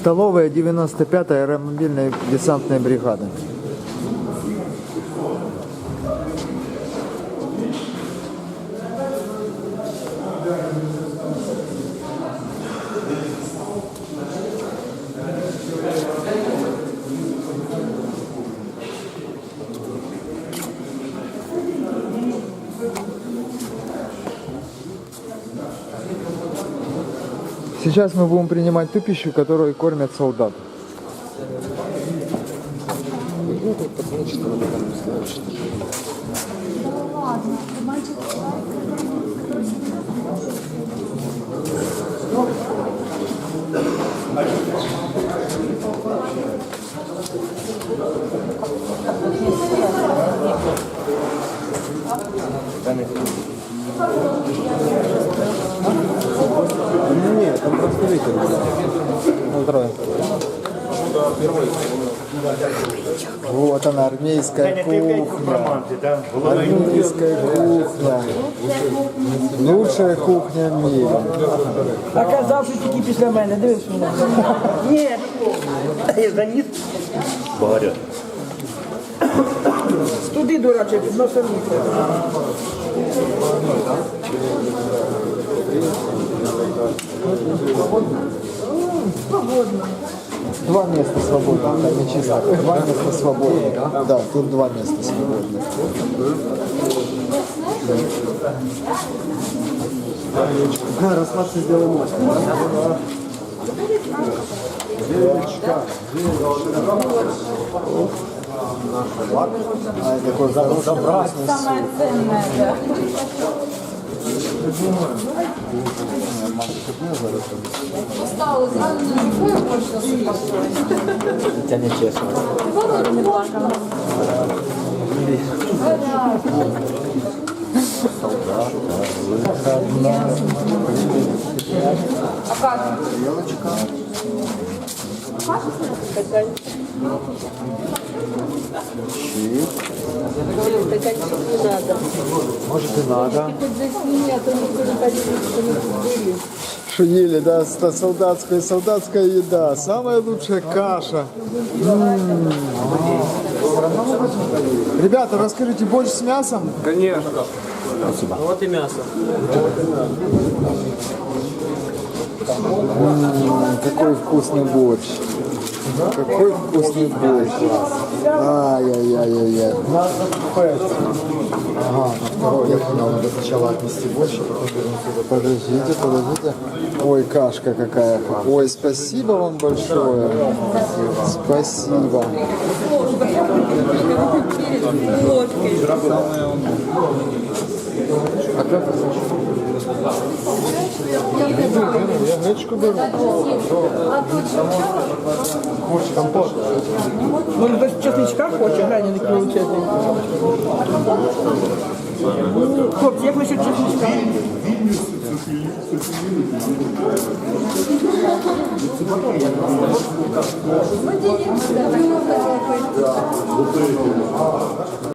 Столовая 95-я аэромобильной десантной бригады. Сейчас мы будем принимать ту пищу, которую кормят солдат. Ладно, мальчик Нет, там просто ветер. Ну, трое. Вот она, армейская кухня. Армейская кухня. Лучшая кухня в мире. А казав, що тільки після мене, дивись мене. Ні, я заніс. Багаря. Туди, дураче, під носом місце. Два места свободных, там не чисто. Два места свободных. Да, тут два места свободных. Расслабься, сделай мозг. А, какой хороший вкусный самое ценное, да. Устала, сразу на любое больше спокойно. Тебя не честно. Не плакала. А как? Может и надо. Хоть засни, а то никто не поверит, что мы тут были. Что ели, да, солдатская, солдатская еда. Самая лучшая каша. Ребята, расскажите, борщ с мясом? Вот і м'ясо. М, Какой вкусный борщ. Какой вкусный борщ. Ай-яй-яй-яй-яй. Ага, на второй, я понял, надо сначала отнести борщ, а потом. Подождите, подождите. Ой, кашка какая. Ой, спасибо вам большое. Спасибо. Я гречку беру. Компот. Може, хтось чесничка хоче, глянь, не криличезний. Хлопці, як насчет чесничка?